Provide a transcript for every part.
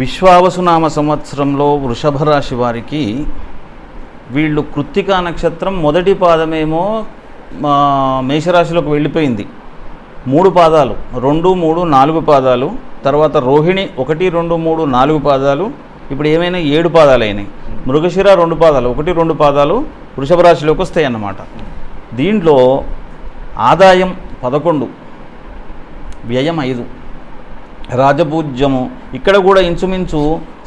విశ్వావసునామ సంవత్సరంలో వృషభ రాశి వారికి వీళ్ళు కృత్తికా నక్షత్రం మొదటి పాదమేమో మా మేషరాశిలోకి వెళ్ళిపోయింది. మూడు పాదాలు రెండు మూడు నాలుగు పాదాలు తర్వాత రోహిణి ఒకటి రెండు మూడు నాలుగు పాదాలు ఇప్పుడు ఏమైనా ఏడు పాదాలు అయినాయి మృగశిర రెండు పాదాలు ఒకటి రెండు పాదాలు వృషభ రాశిలోకి వస్తాయి అన్నమాట దీంట్లో ఆదాయం పదకొండు వ్యయం ఐదు. రాజపూజ్యము ఇక్కడ కూడా ఇంచుమించు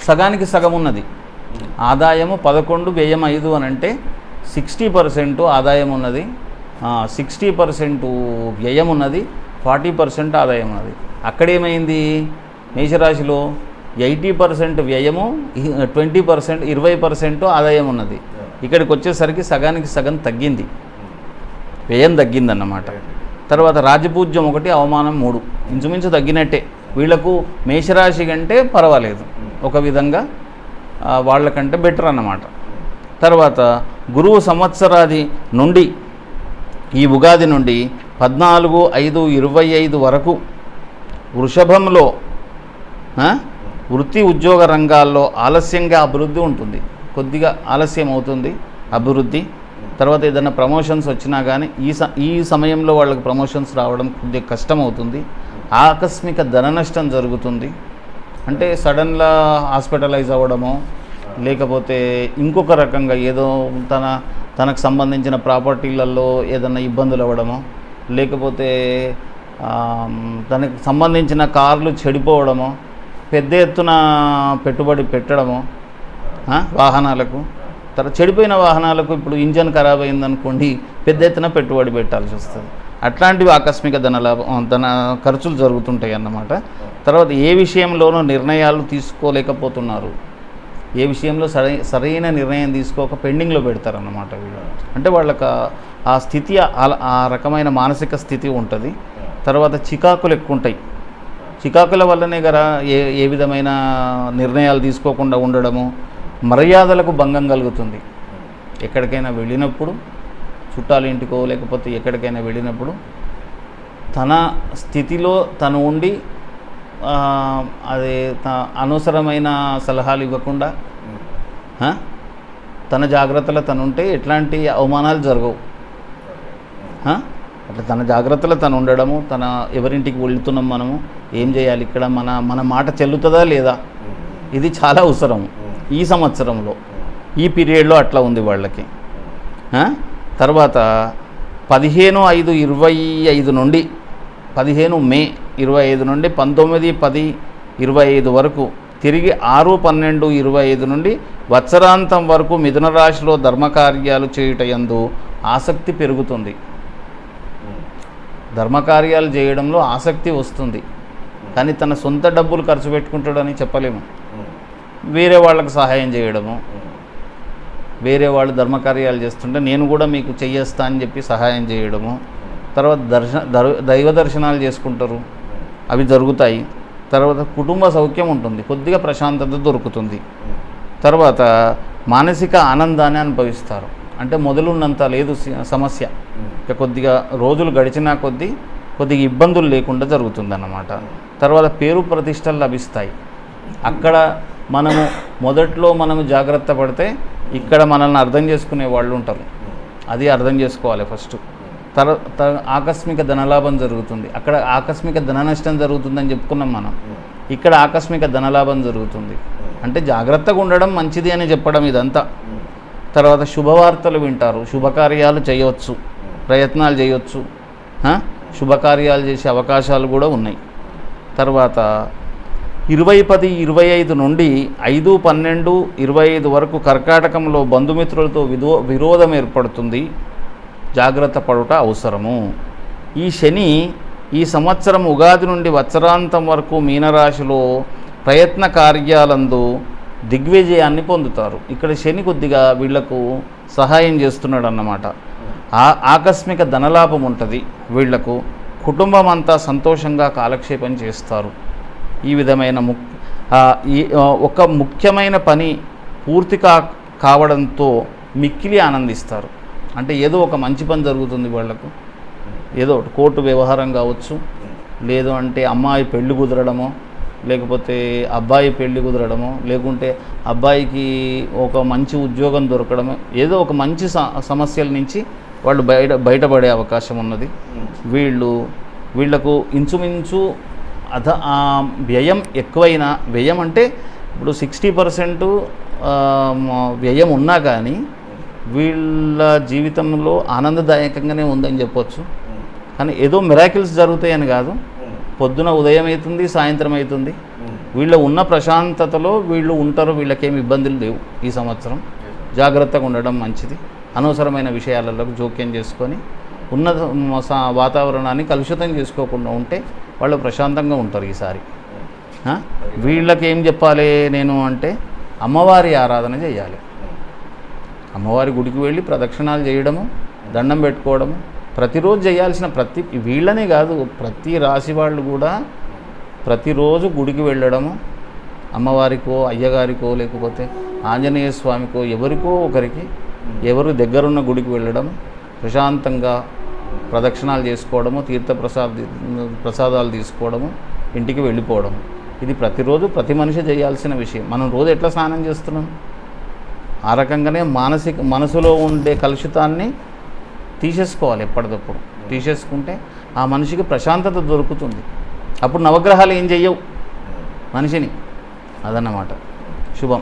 సగానికి సగం ఉన్నది. ఆదాయము పదకొండు వ్యయం ఐదు అని అంటే సిక్స్టీ పర్సెంట్ ఆదాయం ఉన్నది. సిక్స్టీ పర్సెంట్ వ్యయం ఉన్నది ఫార్టీ పర్సెంట్ ఆదాయం ఉన్నది. అక్కడేమైంది మేషరాశిలో ఎయిటీ పర్సెంట్ వ్యయము ట్వంటీ పర్సెంట్ ఇరవై పర్సెంట్ ఆదాయం ఉన్నది. ఇక్కడికి వచ్చేసరికి సగానికి సగం తగ్గింది. వ్యయం తగ్గిందన్నమాట. తర్వాత రాజపూజ్యం ఒకటి అవమానం మూడు. ఇంచుమించు తగ్గినట్టే. వీళ్ళకు మేషరాశి కంటే పర్వాలేదు. ఒక విధంగా వాళ్ళకంటే బెటర్ అన్నమాట. తర్వాత గురువు సంవత్సరాది నుండి ఈ ఉగాది నుండి పద్నాలుగు ఐదు ఇరవై ఐదు వరకు వృషభంలో వృత్తి ఉద్యోగ రంగాల్లో ఆలస్యంగా అభివృద్ధి ఉంటుంది. కొద్దిగా ఆలస్యం అవుతుంది అభివృద్ధి. తర్వాత ఏదైనా ప్రమోషన్స్ వచ్చినా కానీ ఈ స ఈ సమయంలో వాళ్ళకి ప్రమోషన్స్ రావడం కొద్దిగా కష్టం అవుతుంది ఆకస్మిక ధన నష్టం జరుగుతుంది. అంటే సడన్గా హాస్పిటలైజ్ అవ్వడమో లేకపోతే ఇంకొక రకంగా ఏదో తన తనకు సంబంధించిన ప్రాపర్టీలలో ఏదైనా ఇబ్బందులు అవ్వడమో లేకపోతే తనకు సంబంధించిన కార్లు చెడిపోవడమో పెద్ద ఎత్తున పెట్టుబడి పెట్టడమో వాహనాలకు తర్వాత చెడిపోయిన వాహనాలకు ఇప్పుడు ఇంజన్ ఖరాబ్ అయిందనుకోండి పెద్ద ఎత్తున పెట్టుబడి పెట్టాల్సి వస్తుంది. అట్లాంటివి ఆకస్మిక ధన లాభం ధన ఖర్చులు జరుగుతుంటాయి అన్నమాట. తర్వాత ఏ విషయంలోనూ నిర్ణయాలు తీసుకోలేకపోతున్నారు. ఏ విషయంలో సరై సరైన నిర్ణయం తీసుకోక పెండింగ్లో పెడతారన్నమాట వీళ్ళు. అంటే వాళ్ళకి ఆ- స్థితి ఆ- ఆ రకమైన మానసిక స్థితి ఉంటుంది. తర్వాత చికాకులు ఎక్కువ ఉంటాయి చికాకుల వల్లనే కదా ఏ ఏ విధమైన నిర్ణయాలు తీసుకోకుండా ఉండడము మర్యాదలకు భంగం కలుగుతుంది. ఎక్కడికైనా వెళ్ళినప్పుడు చుట్టాల ఇంటికో లేకపోతే ఎక్కడికైనా వెళ్ళినప్పుడు తన స్థితిలో తను ఉండి అదే త- అనవసరమైన సలహాలు ఇవ్వకుండా తన జాగ్రత్తలో తను ఉంటే ఎట్లాంటి అవమానాలు జరగవు? అట్లా తన జాగ్రత్తలో తను ఉండడము తన ఎవరింటికి వెళ్తున్నాం మనము ఏం చేయాలి ఇక్కడ మన మన మాట చెల్లుతుందా లేదా? ఇది చాలా అవసరం. ఈ సంవత్సరంలో ఈ పీరియడ్లో అట్లా ఉంది వాళ్ళకి? తర్వాత పదిహేను ఐదు ఇరవై ఐదు నుండి పదిహేను మే ఇరవై ఐదు నుండి పంతొమ్మిది పది ఇరవై ఐదు వరకు తిరిగి ఆరు పన్నెండు ఇరవై ఐదు నుండి వత్సరాంతం వరకు మిథున రాశిలో ధర్మకార్యాలు చేయుటయందు ఆసక్తి పెరుగుతుంది. ధర్మకార్యాలు చేయడంలో ఆసక్తి వస్తుంది. కానీ తన సొంత డబ్బులు ఖర్చు పెట్టుకుంటాడని చెప్పలేము. వేరే వాళ్ళకి సహాయం చేయడము. వేరే వాళ్ళు ధర్మకార్యాలు చేస్తుంటే నేను కూడా మీకు చెయ్యేస్తా అని చెప్పి సహాయం చేయడము. తర్వాత దర్శన దర్- దైవ దర్శనాలు చేసుకుంటారు. అవి జరుగుతాయి. తర్వాత కుటుంబ సౌఖ్యం ఉంటుంది. కొద్దిగా ప్రశాంతత దొరుకుతుంది. తర్వాత మానసిక ఆనందాన్ని అనుభవిస్తారు. అంటే మొదలున్నంత లేదు సమస్య. ఇక కొద్దిగా రోజులు గడిచినా కొద్దీ కొద్దిగా ఇబ్బందులు లేకుండా జరుగుతుందన్నమాట. తర్వాత పేరు ప్రతిష్టలు లభిస్తాయి. అక్కడ మనము మొదట్లో మనము జాగ్రత్త పడితే ఇక్కడ మనల్ని అర్థం చేసుకునే వాళ్ళు ఉంటారు. అది అర్థం చేసుకోవాలి ఫస్ట్. తర త- ఆకస్మిక ధనలాభం జరుగుతుంది. అక్కడ ఆకస్మిక ధన నష్టం జరుగుతుందని చెప్పుకున్నాం మనం. ఇక్కడ ఆకస్మిక ధనలాభం జరుగుతుంది. అంటే జాగ్రత్తగా ఉండడం మంచిది అని చెప్పడం ఇదంతా. తర్వాత శుభవార్తలు వింటారు. శుభకార్యాలు చేయవచ్చు. ప్రయత్నాలు చేయవచ్చు. శుభకార్యాలు చేసే అవకాశాలు కూడా ఉన్నాయి. తర్వాత ఇరవై పది ఇరవై ఐదు నుండి ఐదు పన్నెండు ఇరవై ఐదు వరకు కర్కాటకంలో బంధుమిత్రులతో విదో విరోధం ఏర్పడుతుంది. జాగ్రత్త పడుట అవసరము. ఈ శని ఈ సంవత్సరం ఉగాది నుండి వత్సరాంతం వరకు మీనరాశిలో ప్రయత్న కార్యాలందు దిగ్విజయాన్ని పొందుతారు. ఇక్కడ శని కొద్దిగా వీళ్ళకు సహాయం చేస్తున్నాడు అన్నమాట ఆ ఆకస్మిక ధనలాభం ఉంటుంది వీళ్ళకు. కుటుంబం అంతా సంతోషంగా కాలక్షేపం చేస్తారు. ఈ విధమైన ముక్ ఈ ఒక ముఖ్యమైన పని పూర్తి కా కావడంతో మిక్కిలి ఆనందిస్తారు. అంటే ఏదో ఒక మంచి పని జరుగుతుంది వాళ్ళకు ఏదో ఒకటి కోర్టు వ్యవహారం కావచ్చు లేదు అంటే అమ్మాయి పెళ్ళి కుదరడమో లేకపోతే అబ్బాయి పెళ్ళి కుదరడమో లేకుంటే అబ్బాయికి ఒక మంచి ఉద్యోగం దొరకడము ఏదో ఒక మంచి స- సమస్యల నుంచి వాళ్ళు బయట బయటపడే అవకాశం ఉన్నది. వీళ్ళు వీళ్ళకు ఇంచుమించు అధ వ్యయం ఎక్కువైనా వ్యయం అంటే ఇప్పుడు సిక్స్టీ పర్సెంట్ వ్యయం ఉన్నా కానీ వీళ్ళ జీవితంలో ఆనందదాయకంగానే ఉందని చెప్పొచ్చు. కానీ ఏదో మిరాకిల్స్ జరుగుతాయని కాదు. పొద్దున ఉదయం అవుతుంది సాయంత్రం అవుతుంది వీళ్ళ ఉన్న ప్రశాంతతలో వీళ్ళు ఉంటారు వీళ్ళకేం ఇబ్బందులు లేవు ఈ సంవత్సరం. జాగ్రత్తగా ఉండడం మంచిది. అనవసరమైన విషయాలలో జోక్యం చేసుకొని ఉన్న స- వాతావరణాన్ని కలుషితం చేసుకోకుండా ఉంటే వాళ్ళు ప్రశాంతంగా ఉంటారు ఈసారి. వీళ్ళకి ఏం చెప్పాలి నేను అంటే అమ్మవారి ఆరాధన చేయాలి. అమ్మవారి గుడికి వెళ్ళి ప్రదక్షిణాలు చేయడము దండం పెట్టుకోవడము ప్రతిరోజు చేయాల్సిన ప్రతి వీళ్ళనే కాదు ప్రతి రాశి వాళ్ళు కూడా ప్రతిరోజు గుడికి వెళ్ళడము అమ్మవారికో అయ్యగారికో లేకపోతే ఆంజనేయ స్వామికో ఎవరికో ఒకరికి ఎవరు దగ్గరున్న గుడికి వెళ్ళడం ప్రశాంతంగా ప్రదక్షిణాలు చేసుకోవడము తీర్థ ప్రసాద ప్రసాదాలు తీసుకోవడము ఇంటికి వెళ్ళిపోవడం ఇది ప్రతిరోజు ప్రతి మనిషి చేయాల్సిన విషయం. మనం రోజు ఎట్లా స్నానం చేస్తున్నాం? ఆ రకంగానే మానసిక మనసులో ఉండే కలుషితాన్ని తీసేసుకోవాలి ఎప్పటికప్పుడు తీసేసుకుంటే ఆ మనిషికి ప్రశాంతత దొరుకుతుంది. అప్పుడు నవగ్రహాలు ఏం చెయ్యవు? మనిషిని. అదన్నమాట. శుభం.